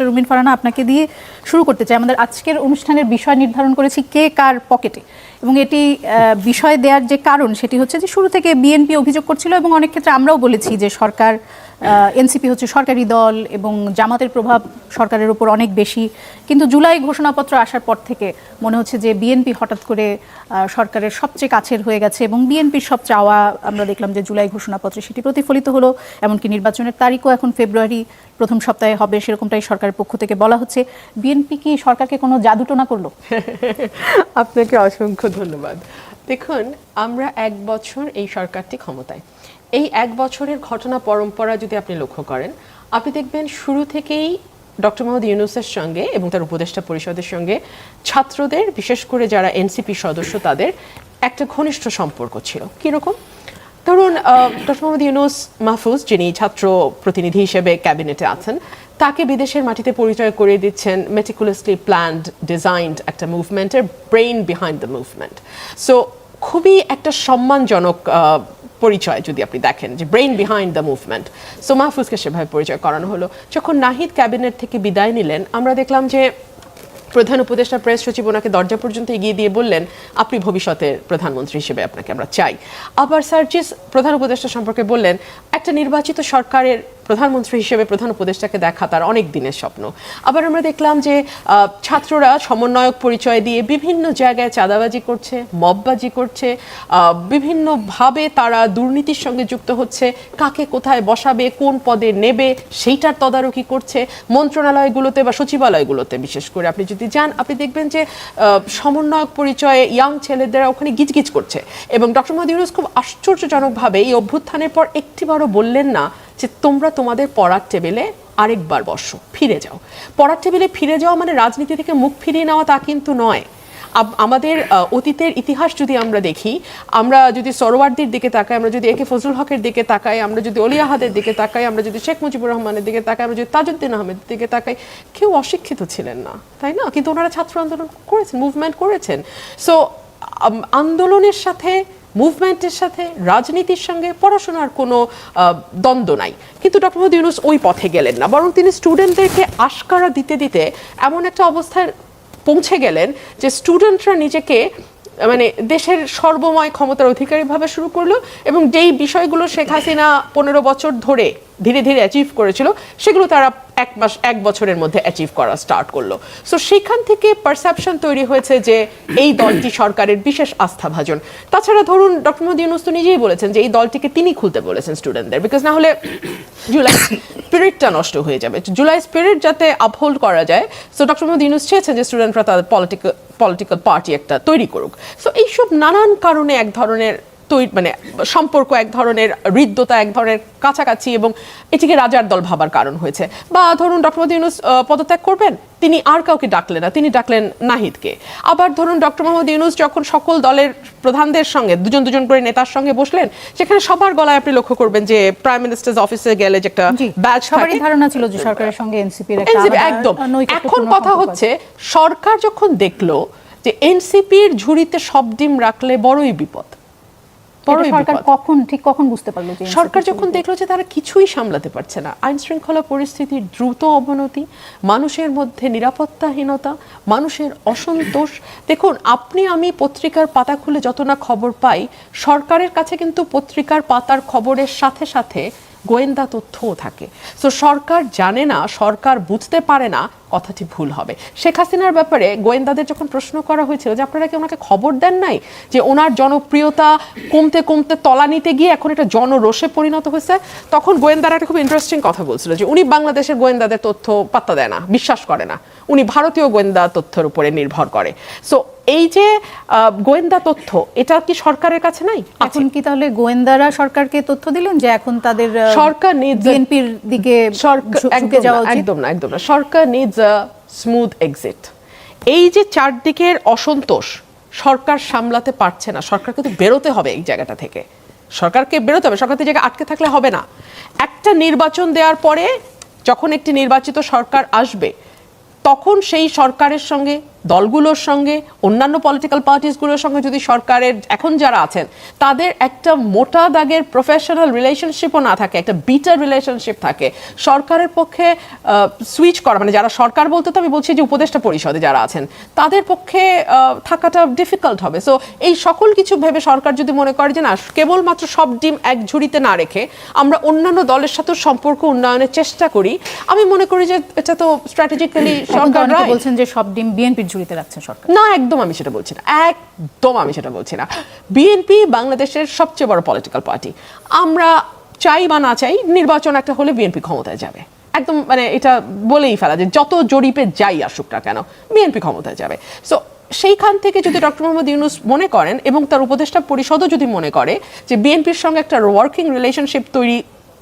রুমিন ফারানা আপনাকে দিয়ে শুরু করতে চাই। আমাদের আজকের অনুষ্ঠানের বিষয় নির্ধারণ করেছি কে কার পকেটে। এবং এটি বিষয় দেওয়ার যে কারণ, সেটি হচ্ছে যে শুরু থেকে বিএনপি অভিযোগ করছিল এবং অনেক ক্ষেত্রে আমরাও বলেছি যে সরকার এনসিপি হচ্ছে সরকারি দল এবং জামাতের প্রভাব সরকারের উপর অনেক বেশি। কিন্তু জুলাই ঘোষণাপত্র আসার পর থেকে মনে হচ্ছে যে বিএনপি হঠাৎ করে সরকারের সবচেয়ে কাছের হয়ে গেছে এবং বিএনপির সব চাওয়া আমরা দেখলাম যে জুলাই ঘোষণাপত্রে সেটি প্রতিফলিত হলো, এমনকি নির্বাচনের তারিখও এখন ফেব্রুয়ারি, প্রথম সপ্তাহে হবে সেরকমটাই সরকারের পক্ষ থেকে বলা হচ্ছে। বিএনপি কি সরকারকে কোনো জাদুটোনা করল? আপনাকে অসংখ্য ধন্যবাদ। দেখুন, আমরা এক বছর এই সরকারটি ক্ষমতায়। এই এক বছরের ঘটনা পরম্পরা যদি আপনি লক্ষ্য করেন, আপনি দেখবেন শুরু থেকেই ডক্টর মোহাম্মদ ইউনুসের সঙ্গে এবং তার উপদেষ্টা পরিষদের সঙ্গে ছাত্রদের, বিশেষ করে যারা এনসিপি সদস্য তাদের, একটা ঘনিষ্ঠ সম্পর্ক ছিল। কীরকম ধরুন ডক্টর মোহাম্মদ ইউনুস মাহফুজ, যিনি ছাত্র প্রতিনিধি হিসেবে ক্যাবিনেটে আছেন, তাকে বিদেশের মাটিতে পরিচয় করে দিচ্ছেন মেটিকুলাসলি প্ল্যান্ড ডিজাইনড একটা মুভমেন্টের brain behind the movement so খুবই একটা সম্মানজনক পরিচয় যদি আপনি দেখেন, যে brain behind the movement so মাহফুজকে সেভাবে পরিচয় করানো হলো। যখন নাহিদ ক্যাবিনেট থেকে বিদায় নিলেন, আমরা দেখলাম যে প্রধান উপদেষ্টা, প্রেস সচিব ওনাকে দরজা পর্যন্ত এগিয়ে দিয়ে বললেন, আপনি ভবিষ্যতের প্রধানমন্ত্রী হিসেবে আপনাকে আমরা চাই। আবার সার্জিস প্রধান উপদেষ্টা সম্পর্কে বললেন, একটা নির্বাচিত সরকারের প্রধানমন্ত্রী হিসেবে প্রধান উপদেষ্টাকে দেখা তার অনেক দিনের স্বপ্ন। আবার আমরা দেখলাম যে ছাত্ররা সমন্বয়ক পরিচয় দিয়ে বিভিন্ন জায়গায় চাঁদাবাজি করছে, মববাজি করছে বিভিন্নভাবে তারা দুর্নীতির সঙ্গে যুক্ত হচ্ছে, কাকে কোথায় বসাবে, কোন পদে নেবে, সেইটার তদারকি করছে, মন্ত্রণালয়গুলোতে বা সচিবালয়গুলোতে বিশেষ করে। আপনি যদি যান, আপনি দেখবেন যে সমন্বয়ক পরিচয়ে ইয়াং ছেলেদের ওখানে গিজগিজ করছে। এবং ডক্টর মোহাম্মদ খুব আশ্চর্যজনকভাবে এই অভ্যুত্থানের পর একটিবারও বললেন না যে তোমরা তোমাদের পড়ার টেবিলে আরেকবার বসো, ফিরে যাও। পড়ার টেবিলে ফিরে যাওয়া মানে রাজনীতি থেকে মুখ ফিরিয়ে নেওয়া তা কিন্তু নয়। আমাদের অতীতের ইতিহাস যদি আমরা দেখি, আমরা যদি সরোয়ার্দির দিকে তাকাই, আমরা যদি একে ফজলুল হকের দিকে তাকাই, আমরা যদি অলিয়াহাদের দিকে তাকাই, আমরা যদি শেখ মুজিবুর রহমানের দিকে তাকাই, আমরা যদি তাজউদ্দিন আহমেদের দিকে তাকাই, কেউ অশিক্ষিত ছিলেন না, তাই না? কিন্তু ওনারা ছাত্র আন্দোলন করেছেন মুভমেন্ট করেছেন। সো আন্দোলনের সাথে মুভমেন্টের সাথে, রাজনীতির সঙ্গে পড়াশোনার কোনো দ্বন্দ্ব নাই। কিন্তু ডক্টর মোহাম্মদ ইউনুস ওই পথে গেলেন না। বরং তিনি স্টুডেন্টদেরকে আশকারা দিতে দিতে এমন একটা অবস্থায় পৌঁছে গেলেন যে স্টুডেন্টরা নিজেকে মানে দেশের সর্বময় ক্ষমতার অধিকারী ভাবে শুরু করল এবং যেই বিষয়গুলো শেখ হাসিনা পনেরো বছর ধরে ধীরে ধীরে অ্যাচিভ করেছিল, সেগুলো তারা এক মাস, এক বছরের মধ্যে অ্যাচিভ করা স্টার্ট করল। সো সেখান থেকে পারসেপশন তৈরি হয়েছে যে এই দলটি সরকারের বিশেষ আস্থাভাজন। তাছাড়া ধরুন ডক্টর মোহাম্মদ ইউনুস তো নিজেই বলেছেন যে এই দলটিকে তিনি খুলতে বলেছেন স্টুডেন্টদের বিকজ না হলে জুলাই স্পিরিটটা নষ্ট হয়ে যাবে। জুলাই স্পিরিট যাতে আপহোল্ড করা যায় সো ডক্টর মোহাম্মদ ইউনুস চেয়েছেন যে স্টুডেন্টরা তাদের পলিটিক্যাল পলিটিক্যাল পার্টি একটা তৈরি করুক। সো এইসব নানান কারণে এক ধরনের তৈরি মানে সম্পর্ক এক ধরনের হৃদ্যতা এক ধরনের কাছাকাছি এবং এটিকে রাজার দল ভাবার কারণ হয়েছে। বা ধরুন ডক্টর মোহাম্মদ ইউনুস পদত্যাগ করবেন তিনি আর কাউকে ডাকলেন না তিনি ডাকলেন নাহিদকে। আবার ধরুন ডক্টর মোহাম্মদ ইউনুস যখন সকল দলের প্রধানদের সঙ্গে দুজন দুজন করে নেতার সঙ্গে বসলেন সেখানে সবার গলায় আপনি লক্ষ্য করবেন যে প্রাইম মিনিস্টার্স অফিসে গেলে যে একটা ব্যাচ সবারই ধারণা ছিল যে সরকারের সঙ্গে এনসিপির একদম। এখন কথা হচ্ছে সরকার যখন দেখল যে এনসিপির ঝুড়িতে সব ডিম রাখলে বড়ই বিপদ সরকার কখন ঠিক কখন বুঝতে পারল যে সরকার যখন দেখল যে তারা কিছুই সামলাতে পারছে না আইন শৃঙ্খলা পরিস্থিতির দ্রুত অবনতি মানুষের মধ্যে নিরাপত্তাহীনতা মানুষের অসন্তোষ। দেখুন আপনি আমি পত্রিকার পাতা খুলে যত না খবর পাই সরকারের কাছে কিন্তু পত্রিকার পাতার খবরের সাথে সাথে গোয়েন্দা তথ্যও থাকে। সো সরকার জানে না, সরকার বুঝতে পারে না কথাটি ভুল হবে। শেখ হাসিনার ব্যাপারে গোয়েন্দাদের যখন প্রশ্ন করা হয়েছিল যে, আপনারা কি ওনাকে খবর দেন নাই যে ওনার জনপ্রিয়তা কমতে কমতে তলানিতে গিয়ে এখন এটা জনরোষে পরিণত হয়েছে? তখন গোয়েন্দারা একটা খুব ইন্টারেস্টিং কথা বলছিল যে, উনি বাংলাদেশের গোয়েন্দাদের তথ্য পাত্তা দেয় না, বিশ্বাস করে না। উনি ভারতীয় গোয়েন্দা তথ্যের উপরে নির্ভর করে। সো এই যে গোয়েন্দা তথ্য এটা কি সরকারের কাছে নাই? এখন কি তাহলে গোয়েন্দারা সরকারকে তথ্য দিলেন যে এখন তাদের সরকার বিএনপির দিকে একদম না, একদম না সরকার আ স্মুথ এক্সিট এই যে চারদিকের অসন্তোষ সরকার সামলাতে পারছে না সরকারকে তো বেরোতে হবে এই জায়গাটা থেকে। সরকারকে বেরোতে হবে সরকার জায়গায় আটকে থাকলে হবে না। একটা নির্বাচন দেওয়ার পরে যখন একটি নির্বাচিত সরকার আসবে তখন সেই সরকারের সঙ্গে দলগুলোর সঙ্গে অন্যান্য পলিটিক্যাল পার্টিসগুলোর সঙ্গে যদি সরকারের এখন যারা আছেন তাদের একটা মোটা দাগের প্রফেশনাল রিলেশনশিপও না থাকে একটা বিটার রিলেশনশিপ থাকে। সরকারের পক্ষে সুইচ করা মানে যারা সরকার বলতে তো আমি বলছি যে উপদেষ্টা পরিষদে যারা আছেন তাদের পক্ষে থাকাটা ডিফিকাল্ট হবে। সো এই সকল কিছু ভেবে সরকার যদি মনে করে যে না কেবলমাত্র সব ডিম এক ঝুড়িতে না রেখে আমরা অন্যান্য দলের সাথে সম্পর্ক উন্নয়নের চেষ্টা করি আমি মনে করি যে এটা তো স্ট্র্যাটেজিক্যালি সরকার বলছেন যে সব ডিম বিএনপির ঝুড়িতে রাখছে সরকার। না, একদম আমি সেটা বলছি না। একদম আমি সেটা বলছি না। বিএনপি বাংলাদেশের সবচেয়ে বড় পলিটিক্যাল পার্টি আমরা চাই বা না চাই, নির্বাচন একটা হলে বিএনপি ক্ষমতায় যাবে। একদম মানে এটা বলেই ফেলা যে যত জরিপে যাই আসুক না কেন বিএনপি ক্ষমতায় যাবে। সো সেইখান থেকে যদি ডক্টর মোহাম্মদ ইউনুস মনে করেন এবং তার উপদেষ্টা পরিষদও যদি মনে করে যে বিএনপির সঙ্গে একটা ওয়ার্কিং রিলেশনশিপ তৈরি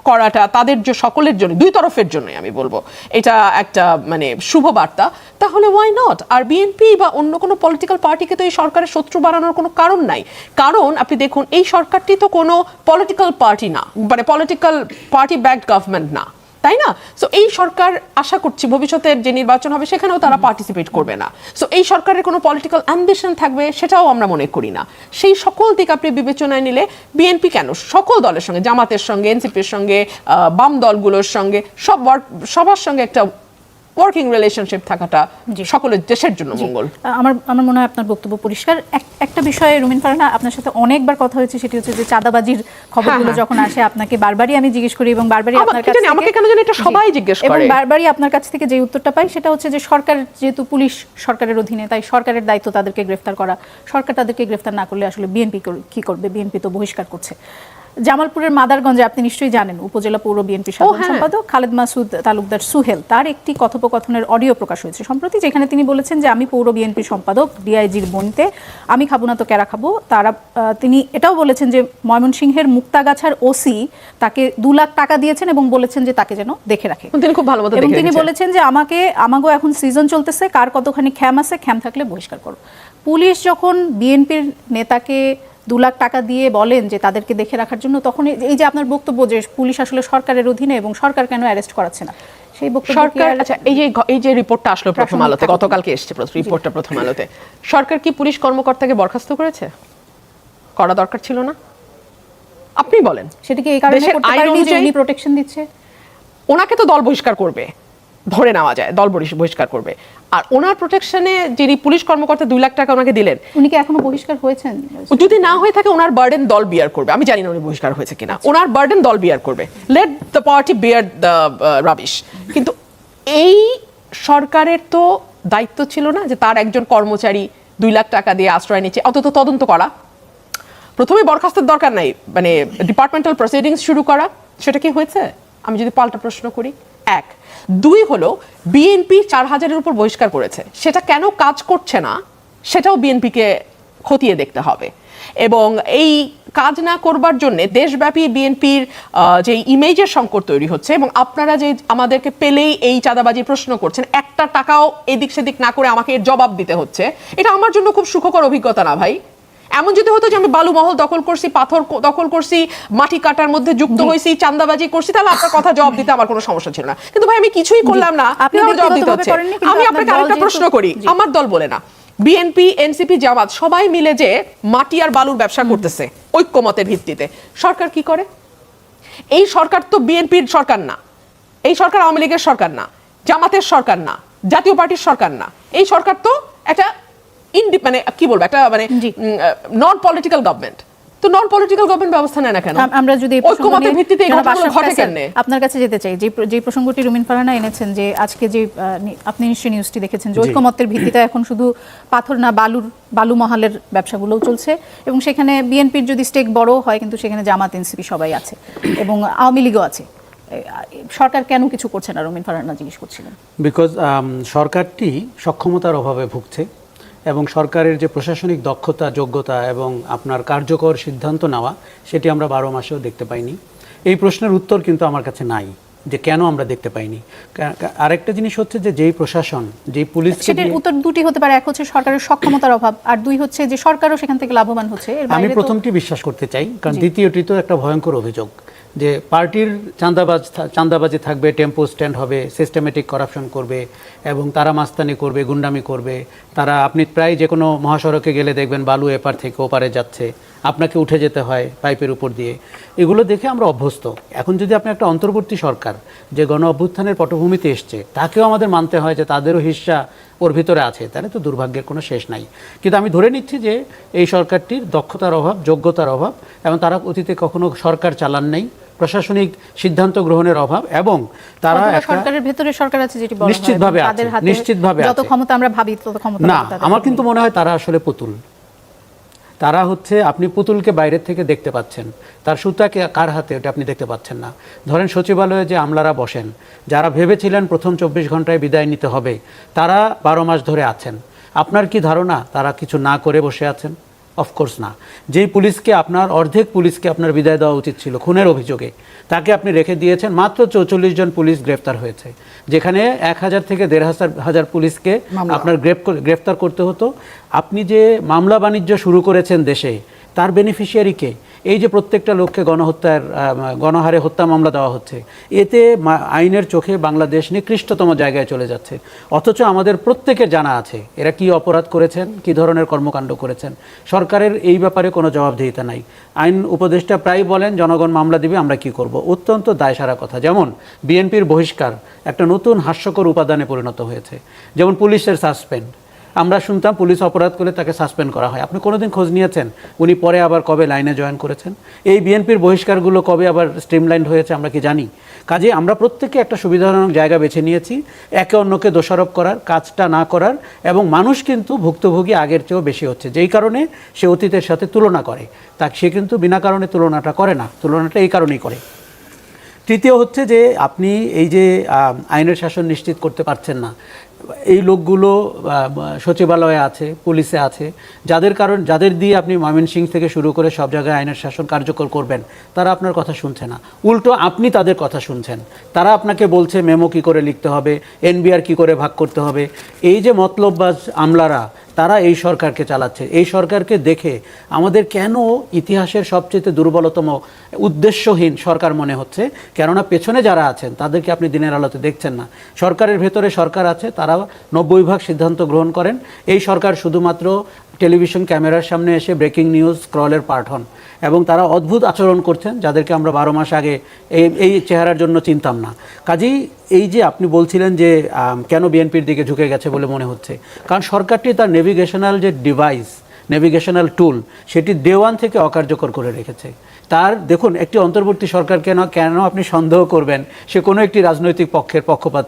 করাটা তাদের যে সকলের জন্য, দুই তরফের জন্যই আমি বলব। এটা একটা মানে শুভ বার্তা। তাহলে ওয়াই নট আর বিএনপি বা অন্য কোনো পলিটিক্যাল পার্টিকে তো এই সরকারের শত্রু বাড়ানোর কোনো কারণ নাই। কারণ, আপনি দেখুন, এই সরকারটি তো কোনো পলিটিক্যাল পার্টি না মানে পলিটিক্যাল পার্টি ব্যাক গভর্নমেন্ট না। তাই না? সো এই সরকার আশা করছি ভবিষ্যতের যে নির্বাচন হবে, সেখানেও তারা পার্টিসিপেট করবে না। সো এই সরকারের কোনো পলিটিক্যাল অ্যাম্বিশন থাকবে, সেটাও আমরা মনে করি না। সেই সকল দিক আপনি বিবেচনায় নিলে বিএনপি কেন? সকল দলের সঙ্গে, জামাতের সঙ্গে এনসিপির সঙ্গে বাম দলগুলোর সঙ্গে, সব সবার সঙ্গে একটা ওয়ার্কিং রিলেশনশিপ থাকাটা। সকলের দেশের জন্য মঙ্গল। আমার আমার মনে হয় আপনার বক্তব্য পরিষ্কার। একটা বিষয়ে রুমিন ফারহানা আপনার সাথে অনেকবার কথা হয়েছে সেটি হচ্ছে যে চাঁদাবাজির খবরগুলো হ্যাঁ। যখন আসে আপনাকে বারবারই আমি জিজ্ঞেস করি এবং বারবারই আপনার কাছে আমাকে কেন জানি এটা সবাই জিজ্ঞেস করে। এবং বারবারই আপনার কাছ থেকে যে উত্তরটা পাই সেটা হচ্ছে যে সরকার যেহেতু পুলিশ সরকারের অধীনে তাই সরকারের দায়িত্ব তাদেরকে গ্রেফতার করা। সরকার তাদেরকে গ্রেফতার না করলে আসলে বিএনপি কি করবে? বিএনপি তো বহিষ্কার করছে। জামালপুরের মাদারগঞ্জে আপনি নিশ্চয়ই জানেন উপজেলা পৌর বিএনপি সাধারণ হ্যাঁ। সম্পাদক খালেদ মাসুদ তালুকদার সুহেল তার একটি কথোপকথনের অডিও প্রকাশ হয়েছে। সম্প্রতি যেখানে তিনি বলেছেন যে আমি পৌর বিএনপি সম্পাদক ডিআইজির বনিতে আমি খাব না তো কেরা খাব? তারা তিনি এটাও বলেছেন যে ময়মনসিংহের মুক্তাগাছার ওসি তাকে দু লাখ টাকা দিয়েছেন এবং বলেছেন যে তাকে যেন দেখে রাখে। তিনি খুব ভালো এবং তিনি বলেছেন যে আমাকে আমাকেও এখন সিজন চলতেছে কার কতখানি খ্যাম আছে খ্যাম থাকলে বহিষ্কার করো। পুলিশ যখন বিএনপির নেতাকে দু লাখ টাকা দিয়ে বলেন যে তাদেরকে দেখে রাখার জন্য তখন এই- যে আপনার বক্তব্য যে পুলিশ আসলে সরকারের অধীনে এবং সরকার কেন অ্যারেস্ট করাচ্ছে না? সেই বক্তব্য সরকার আচ্ছা এই যে এই যে রিপোর্টটা আসলো প্রথম আলোতে গতকালকে এসছে রিপোর্টটা প্রথম আলোতে। সরকার কি পুলিশ কর্মকর্তাকে বরখাস্ত করেছে? করা দরকার ছিল না? আপনি বলেন। সেটা কি এই কারণে করতে পারেনি যে প্রোটেকশন দিচ্ছে? ওনাকে তো দল বহিষ্কার করবে। ধরে নেওয়া যায় দল বহিষ্কার করবে। আর ওনার প্রোটেকশনে যিনি পুলিশ কর্মকর্তা দুই লাখ টাকা ওনাকে দিলেন উনি কি এখনও বহিষ্কার হয়েছেন? যদি না হয়ে থাকে ওনার বার্ডেন দল বিয়ার করবে। আমি জানি না উনি বহিষ্কার হয়েছে কিনা। ওনার বার্ডেন দল বিয়ার করবে। Let the party bear the rubbish কিন্তু এই সরকারের তো দায়িত্ব ছিল না যে তার একজন কর্মচারী দুই লাখ টাকা দিয়ে আশ্রয় নিচ্ছে। অন্তত তদন্ত করা। প্রথমে বরখাস্তের দরকার নাই। মানে ডিপার্টমেন্টাল প্রসিডিংস শুরু করা। সেটা কি হয়েছে? আমি যদি পাল্টা প্রশ্ন করি। এক। দুই হলো বিএনপি চার হাজারের উপর বহিষ্কার করেছে। সেটা কেন কাজ করছে না? সেটাও বিএনপিকে খতিয়ে দেখতে হবে। এবং এই কাজ না করবার জন্য দেশব্যাপী বিএনপির যে ইমেজের সংকট তৈরি হচ্ছে এবং আপনারা যে আমাদেরকে পেলেই এই চাঁদাবাজি প্রশ্ন করছেন, একটা টাকাও এদিক সেদিক না করে আমাকে এর জবাব দিতে হচ্ছে, এটা আমার জন্য খুব সুখকর অভিজ্ঞতা না ভাই। এমন যদি হতো যে আমি বালু মহল দখল করছি পাথর দখল করছি মাটি কাটার মধ্যে যুক্ত হয়েছি চান্দাবাজি করছি তাহলে আপনার কথা জবাব দিতে আমার কোনো সমস্যা ছিল না। কিন্তু ভাই আমি কিছুই করলাম না। আপনি আপনার জবাব দিতে হচ্ছে? আমি আপনাকে আরেকটা প্রশ্ন করি। আমার দল বলে না। বিএনপি এনসিপি জামাত সবাই মিলে যে মাটি আর বালুর ব্যবসা করতেছে ঐক্যমতের ভিত্তিতে। সরকার কি করে? এই সরকার তো বিএনপির সরকার না। এই সরকার আওয়ামী লীগের সরকার না। জামাতের সরকার না। জাতীয় পার্টির সরকার না। এই সরকার তো একটা ইন্ডি মানে কি বলব একটা মানে। নন পলিটিক্যাল গভর্নমেন্ট তো নন পলিটিক্যাল গভর্নমেন্ট ব্যবস্থা নেয় না কেন? আমরা যদি ঐক্যমতের ভিত্তিতে ঘটে কেন? আপনার কাছে যেতে চাই। যে যে প্রসঙ্গটি রুমিন ফারহানা এনেছেন যে আজকে যে আপনি নিশ্চয়ই নিউজটি দেখেছেন যে জি। ঐক্যমত্যের ভিত্তিতে এখন শুধু পাথর না বালুর বালু মহালের ব্যবসাগুলোও চলছে। এবং সেখানে বিএনপির যদি স্টেক বড় হয় কিন্তু সেখানে জামাত এনসিপি সবাই আছে। এবং আওয়ামী লীগও আছে। সরকার কেন কিছু করছে না? রুমিন ফারহানা জিজ্ঞেস করছিলেন। বিকজ সরকারটি সক্ষমতার অভাবে ভুগছে। এবং সরকারের যে প্রশাসনিক দক্ষতা যোগ্যতা এবং আপনার কার্যকর সিদ্ধান্ত নেওয়া সেটি আমরা বারো মাসেও দেখতে পাইনি। এই প্রশ্নের উত্তর কিন্তু আমার কাছে নাই যে কেন আমরা দেখতে পাইনি। আরেকটা জিনিস হচ্ছে যে যেই প্রশাসন যেই পুলিশ সেটার উত্তর দুটি হতে পারে এক হচ্ছে সরকারের সক্ষমতার অভাব আর দুই হচ্ছে যে সরকারও সেখান থেকে লাভবান হচ্ছে আমি প্রথমটি বিশ্বাস করতে চাই কারণ দ্বিতীয়টি তো একটা ভয়ঙ্কর অভিযোগ। যে পার্টির চাঁদাবাজ চাঁদাবাজি থাকবে, টেম্পো স্ট্যান্ড হবে সিস্টেমেটিক করাপশন করবে এবং তারা মাস্তানি করবে, গুন্ডামি করবে। তারা আপনি প্রায় যে কোনো মহাসড়কে গেলে দেখবেন বালু এপার থেকে ওপারে যাচ্ছে। আপনাকে উঠে যেতে হয় পাইপের উপর দিয়ে। এগুলো দেখে আমরা অভ্যস্ত। এখন যদি আপনি একটা অন্তর্বর্তী সরকার যে গণ অভ্যুত্থানের পটভূমিতে এসছে তাকেও আমাদের মানতে হয় যে তাদেরও হিস্সা ওর ভিতরে আছে। তাহলে তো দুর্ভাগ্যের কোনো শেষ নাই। কিন্তু আমি ধরে নিচ্ছি যে এই সরকারটির দক্ষতার অভাব যোগ্যতার অভাব এবং তারা অতীতে কখনো সরকার চালান নাই প্রশাসনিক সিদ্ধান্ত গ্রহণের অভাব এবং তারা সরকারের ভেতরে সরকার আছে যেটি নিশ্চিতভাবে আছে, নিশ্চিতভাবে যত ক্ষমতা আমরা ভাবি তত ক্ষমতা না আমার কিন্তু মনে হয় তারা আসলে পুতুল। তারা হচ্ছে আপনি পুতুলকে বাইরের থেকে দেখতে পাচ্ছেন। তার সুতাকে কার হাতে ওটা আপনি দেখতে পাচ্ছেন না। ধরেন সচিবালয়ে যে আমলারা বসেন, যারা ভেবেছিলেন প্রথম চব্বিশ ঘন্টায় বিদায় নিতে হবে, তারা বারো মাস ধরে আছেন। আপনার কি ধারণা? তারা কিছু না করে বসে আছেন? অফকোর্স না। যেই পুলিশকে আপনার অর্ধেক পুলিশকে আপনার বিদায় দেওয়া উচিত ছিল খুনের অভিযোগে তাকে আপনি রেখে দিয়েছেন মাত্র চৌচল্লিশ জন পুলিশ গ্রেফতার হয়েছে যেখানে এক হাজার থেকে দেড় হাজার হাজার পুলিশকে আপনার গ্রেফতার করতে হতো। আপনি যে মামলা বাণিজ্য শুরু করেছেন দেশে তার বেনিফিশিয়ারি কে? এই যে প্রত্যেকটা লোককে গণহত্যার গণহারে হত্যা মামলা দেওয়া হচ্ছে, এতে আইনের চোখে বাংলাদেশ নিকৃষ্টতম জায়গায় চলে যাচ্ছে। অথচ আমাদের প্রত্যেকের জানা আছে, এরা কি অপরাধ করেছেন, কি ধরনের কর্মকাণ্ড করেছেন। সরকারের এই ব্যাপারে কোনো জবাবদিহিতা নাই। আইন উপদেষ্টা প্রায় বলেন, জনগণ মামলা দিবে, আমরা কি করব? অত্যন্ত দায়সারা কথা। যেমন বিএনপির বহিষ্কার একটা নতুন হাস্যকর উপাদানে পরিণত হয়েছে। যেমন পুলিশের সাসপেন্ড। আমরা শুনতাম পুলিশ অপরাধ করলে তাকে সাসপেন্ড করা হয়। আপনি কোনোদিন খোঁজ নিয়েছেন? উনি পরে আবার কবে লাইনে জয়েন করেছেন? এই বিএনপির বহিষ্কারগুলো কবে আবার স্ট্রিমলাইন্ড হয়েছে আমরা কি জানি? কাজে আমরা প্রত্যেকে একটা সুবিধাজনক জায়গা বেছে নিয়েছি, একে অন্যকে দোষারোপ করার, কাজটা না করার, এবং মানুষ কিন্তু ভুক্তভোগী আগের চেয়েও বেশি হচ্ছে। যেই কারণে সে অতীতের সাথে তুলনা করে। তা সে কিন্তু বিনা কারণে তুলনাটা করে না। তুলনাটা এই কারণেই করে। তৃতীয় হচ্ছে যে আপনি এই যে আইনের শাসন নিশ্চিত করতে পারছেন না এই লোকগুলো সচিবালয়ে আছে, পুলিশে আছে, যাদের কারণ, যাদের দিয়ে আপনি ময়মনসিং থেকে শুরু করে সব জায়গায় আইনের শাসন কার্যকর করবেন, তারা আপনার কথা শুনছে না। উল্টো আপনি তাদের কথা শুনছেন। তারা আপনাকে বলছে, মেমো কী করে লিখতে হবে? এনবিআর কী করে ভাগ করতে হবে? এই যে মতলববাজ আমলারা তারা এই সরকারকে চালাচ্ছে। এই সরকারকে দেখে আমাদের কেন ইতিহাসের সবচেয়ে দুর্বলতম উদ্দেশ্যহীন সরকার মনে হচ্ছে? কেননা পেছনে যারা আছেন, তাদেরকে আপনি দিনের আলোতে দেখছেন না। সরকারের ভেতরে সরকার আছে তারা নব্বই ভাগ সিদ্ধান্ত গ্রহণ করেন। এই সরকার শুধুমাত্র টেলিভিশন ক্যামেরার সামনে এসে ব্রেকিং নিউজ স্ক্রলের পার্ট হন এবং তারা অদ্ভুত আচরণ করছেন যাদেরকে আমরা বারো মাস আগে এই এই চেহারার জন্য চিনতাম না। কাজেই এই যে আপনি বলছিলেন যে কেন বিএনপির দিকে ঝুঁকে গেছে বলে মনে হচ্ছে, কারণ সরকারটি তার নেভিগেশনাল যে ডিভাইস নেভিগেশনাল টুল সেটি দেওয়ান থেকে অকার্যকর করে রেখেছে। তার, দেখুন, একটি অন্তর্বর্তী সরকার কেন কেন আপনি সন্দেহ করবেন, সে কোনো একটি রাজনৈতিক পক্ষের পক্ষপাত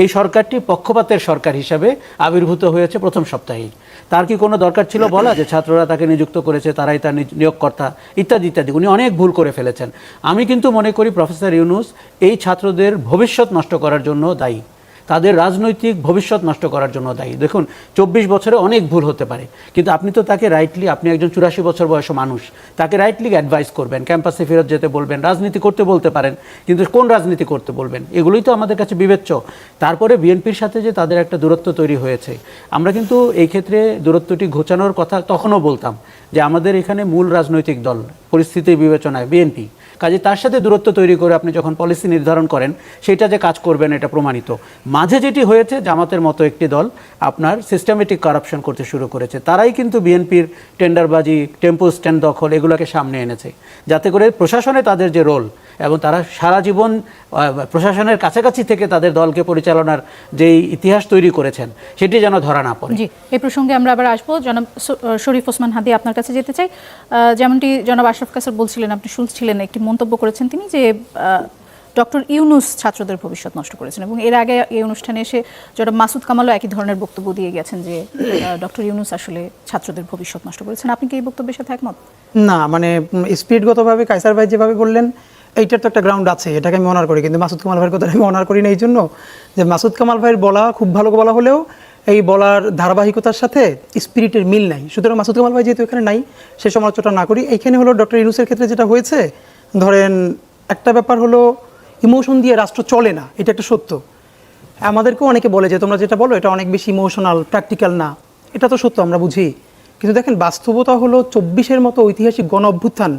এই সরকারটি পক্ষপাতের সরকার হিসাবে আবির্ভূত হয়েছে প্রথম সপ্তাহেই। তার কি কোনো দরকার ছিল বলা যে ছাত্ররা তাকে নিযুক্ত করেছে, তারাই তার নিয়োগকর্তা, ইত্যাদি ইত্যাদি। উনি অনেক ভুল করে ফেলেছেন। আমি কিন্তু মনে করি প্রফেসর ইউনুস, এই ছাত্রদের ভবিষ্যৎ নষ্ট করার জন্য দায়ী। তাদের রাজনৈতিক ভবিষ্যৎ নষ্ট করার জন্য দায়ী। দেখুন, চব্বিশ বছরে অনেক ভুল হতে পারে, কিন্তু আপনি তো তাকে রাইটলি আপনি একজন চুরাশি বছর বয়স মানুষ, তাকে রাইটলি অ্যাডভাইস করবেন ক্যাম্পাসে ফেরত যেতে বলবেন, রাজনীতি করতে বলতে পারেন, কিন্তু কোন রাজনীতি করতে বলবেন, এগুলোই তো আমাদের কাছে বিবেচ্য। তারপরে বিএনপির সাথে যে তাদের একটা দূরত্ব তৈরি হয়েছে, আমরা কিন্তু এই ক্ষেত্রে দূরত্বটি ঘোচানোর কথা তখনও বলতাম যে আমাদের এখানে মূল রাজনৈতিক দল পরিস্থিতির বিবেচনায় বিএনপি। কাজে তার সাথে দূরত্ব তৈরি করে আপনি যখন পলিসি নির্ধারণ করেন, সেটা যে কাজ করবেন এটা প্রমাণিত। মাঝে যেটি হয়েছে, জামাতের মতো একটি দল আপনার সিস্টেমেটিক কারাপশন করতে শুরু করেছে। তারাই কিন্তু বিএনপির টেন্ডারবাজি টেম্পো স্ট্যান্ড দখল এগুলোকে সামনে এনেছে। যাতে করে প্রশাসনে তাদের যে রোল এবং তারা সারা জীবন প্রশাসনের কাছাকাছি থেকে তাদের দলকে পরিচালনার যেই ইতিহাস তৈরি করেছেন, সেটি যেন ধরা না পড়ে। জি, এই প্রসঙ্গে আমরা আবার আসব। জনাব শরীফ ওসমান হাদি আপনার কাছে যেতে চাই। যেমনটি জনাব আশরাফ কাসার বলছিলেন, আপনি শুনছিলেন, একটি মন্তব্য করেছেন তিনি যে ডক্টর ইউনুস ছাত্রদের ভবিষ্যৎ নষ্ট করেছেন এবং এর আগে এই অনুষ্ঠানে এসে জনাব মাসুদ কামালও একই ধরনের বক্তব্য দিয়ে গেছেন যে ডক্টর ইউনুস আসলে ছাত্রদের ভবিষ্যৎ নষ্ট করেছেন। আপনি কি এই বক্তব্যের সাথে একমত? না মানে স্পিডগতভাবে কাইসার ভাই যেভাবে বললেন, এইটার তো একটা গ্রাউন্ড আছে, এটাকে আমি অনার করি। কিন্তু মাসুদ কামাল ভাইয়ের কথা আমি অনার করি না, এই জন্য যে মাসুদ কামাল ভাইয়ের বলা খুব ভালো বলা হলেও এই বলার ধারাবাহিকতার সাথে স্পিরিটের মিল নাই। সুতরাং মাসুদ কামাল ভাই যেহেতু এখানে নাই, সে সমালোচনা না করি। এইখানে হলো ডক্টর ইউনুসের ক্ষেত্রে যেটা হয়েছে, ধরেন একটা ব্যাপার হলো ইমোশন দিয়ে রাষ্ট্র চলে না, এটা একটা সত্য। আমাদেরকেও অনেকে বলে যে, তোমরা যেটা বলো, এটা অনেক বেশি ইমোশনাল প্র্যাকটিক্যাল না। এটা তো সত্য, আমরা বুঝি। কিন্তু দেখেন, বাস্তবতা হলো চব্বিশের মতো ঐতিহাসিক গণ অভ্যুত্থান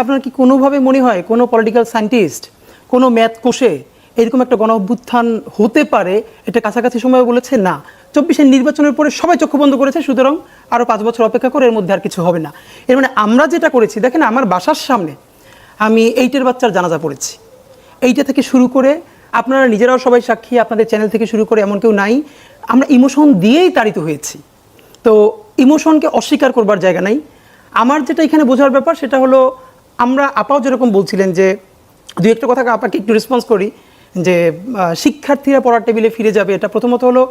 আপনার কি কোনোভাবে মনে হয়, কোনো পলিটিক্যাল সায়েন্টিস্ট কোনো ম্যাথ কোষে এরকম একটা গণ অভ্যুত্থান হতে পারে? এটা কাছাকাছি সময় বলেছে না। চব্বিশের নির্বাচনের পরে সবাই চক্ষু বন্ধ করেছে, সুতরাং আরও পাঁচ বছর অপেক্ষা করে এর মধ্যে আর কিছু হবে না। এর মানে আমরা যেটা করেছি, দেখেন, আমার বাসার সামনে আমি এইটের বাচ্চার জানাজা পড়েছি। এইটা থেকে শুরু করে আপনারা নিজেরাও সবাই সাক্ষী, আপনাদের চ্যানেল থেকে শুরু করে এমন কেউ নাই। আমরা ইমোশন দিয়েই তাড়িত হয়েছি। তো ইমোশনকে অস্বীকার করবার জায়গা নাই। আমার যেটা এখানে বোঝার ব্যাপার সেটা হলো, আমরা আপাও যেরকম বলছিলেন যে দু একটা কথা আপাকে একটু রেসপন্স করি, যে শিক্ষার্থীরা পড়ার টেবিলে ফিরে যাবে। এটা প্রথমত হলো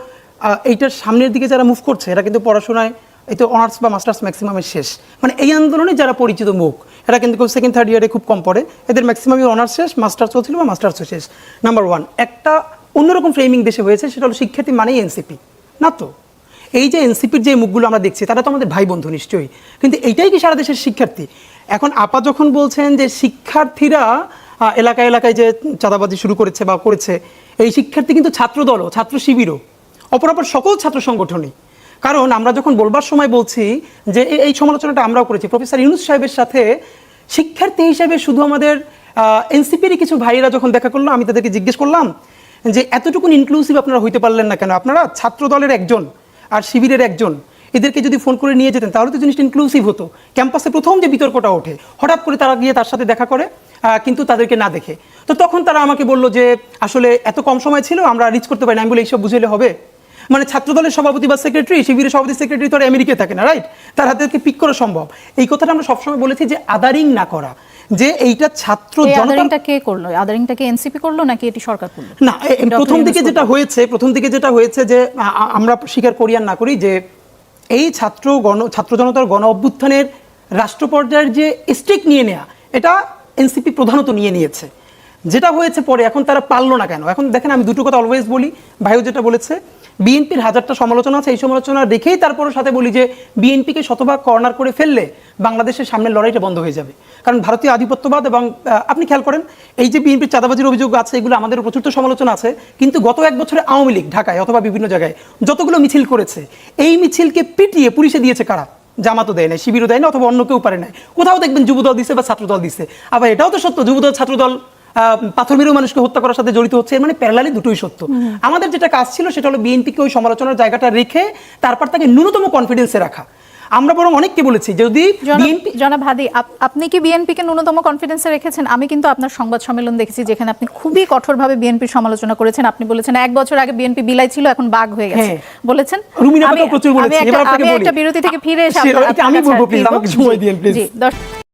এইটার সামনের দিকে যারা মুভ করছে, এরা কিন্তু পড়াশোনায় এই তো অনার্স বা মাস্টার্স ম্যাক্সিমামের শেষ। মানে এই আন্দোলনে যারা পরিচিত মুখ, এরা কিন্তু সেকেন্ড থার্ড ইয়ারে খুব কম পড়ে। এদের ম্যাক্সিমামই অনার্স শেষ মাস্টার্স চলছিল বা মাস্টার্সও শেষ। নাম্বার ওয়ান একটা অন্যরকম ফ্রেমিং দেশে হয়েছে, সেটা হলো শিক্ষার্থী মানেই এনসিপি না তো? এই যে এনসিপির যে মুখগুলো আমরা দেখছি, তারা তো আমাদের ভাই বন্ধু নিশ্চয়ই। কিন্তু এইটাই কি সারা দেশের শিক্ষার্থী? এখন আপা যখন বলছেন যে শিক্ষার্থীরা এলাকায় এলাকায় যে চাঁদাবাজি শুরু করেছে বা করেছে, এই শিক্ষার্থী কিন্তু ছাত্রদলও, ছাত্র শিবিরও, অপরাপর সকল ছাত্র সংগঠনই। কারণ আমরা যখন বলবার সময় বলছি যে এই সমালোচনাটা আমরাও করেছি, প্রফেসর ইউনুস সাহেবের সাথে শিক্ষার্থী হিসেবে শুধু আমাদের এনসিপিরই কিছু ভাইয়েরা যখন দেখা করল, আমি তাদেরকে জিজ্ঞেস করলাম যে এতটুকুন ইনক্লুসিভ আপনারা হইতে পারলেন না কেন? আপনারা ছাত্র দলের একজন আর শিবিরের একজন। এদেরকে যদি ফোন করে নিয়ে যেতেন, তাহলে তো জিনিসটা ইনক্লুসিভ হতো। ক্যাম্পাসে প্রথম যে বিতর্কটা ওঠে, হঠাৎ করে তারা গিয়ে তার সাথে দেখা করে কিন্তু তাদেরকে না দেখে। তো তখন তারা আমাকে বলল যে, আসলে এত কম সময় ছিল, আমরা রিচ করতে পারি না আমি বলে, এইসব বুঝলে হবে? মানে ছাত্রদলের সভাপতি বা সেক্রেটারি শিবিরের সভাপতি সেক্রেটারি তো আমেরিকায় থাকে না রাইট তার হাতে পিক করা সম্ভব? এই কথাটা আমরা সবসময় বলেছি যে আদারিং না করা যে এইটা ছাত্র এই জনতার কে করল? আদারিংটা কি এনসিপি করল নাকি এটি সরকার করল? না প্রথম দিকে যেটা হয়েছে প্রথম দিকে যেটা হয়েছে যে আমরা স্বীকার করি আর না করি যে এই ছাত্র গণ ছাত্র জনতার গণ অভ্যুত্থানের রাষ্ট্র পর্যায়ের যে স্টেক নিয়ে নেয়া এটা এনসিপি প্রধানত নিয়ে নিয়েছে। যেটা হয়েছে পরে এখন তারা পারল না কেন? এখন দেখেন আমি দুটো কথা অলওয়েজ বলি। ভাইও যেটা বলেছে বিএনপির হাজারটা সমালোচনা আছে, এই সমালোচনা রেখেই তারপরে সাথে বলি যে বিএনপিকে শতভাগ কর্নার করে ফেললে বাংলাদেশের সামনের লড়াইটা বন্ধ হয়ে যাবে। কারণ ভারতীয় আধিপত্যবাদ এবং আপনি খেয়াল করেন, এই যে বিএনপির চাঁদাবাজির অভিযোগ আছে, এগুলো আমাদের প্রচুর তো সমালোচনা আছে, কিন্তু গত এক বছরে আওয়ামী লীগ ঢাকায় অথবা বিভিন্ন জায়গায় যতগুলো মিছিল করেছে, এই মিছিলকে পিটিয়ে পুলিশে দিয়েছে কারা? জামাতও দেয় নাই, শিবিরও দেয় না অথবা অন্য কেউ পারে নাই। কোথাও দেখবেন যুবদল দিছে বা ছাত্রদল দিছে। আবার এটাও তো সত্য, যুবদল ছাত্রদল পাথর মেরেও মানুষকে হত্যা করার সাথে জড়িত হচ্ছে এর মানে প্যারালালি দুটোই সত্য আমাদের যেটা কাজ ছিল সেটা হলো বিএনপিকে ওই সমালোচনার জায়গাটা রেখে তারপর তাকে ন্যূনতম কনফিডেন্সে রাখা আমরা বরং অনেককে বলেছি যদি বিএনপি জনাব হাদি আপনি কি বিএনপিকে ন্যূনতম কনফিডেন্সে রেখেছেন আমি কিন্তু আপনার সংবাদ সম্মেলন দেখেছি যেখানে আপনি খুবই কঠোরভাবে বিএনপির সমালোচনা করেছেন আপনি বলেছেন এক বছর আগে বিএনপি বিলাই ছিল এখন বাঘ হয়ে গেছে হ্যাঁ। বলেছেন রুমিনা প্রচুর আমি বলেছে। একটা- আমি একটা বিরতি থেকে ফিরে এসে আমি বলব, ফিরবো। আমাকে সময় জি, দিয়েন, please। জি দর্শক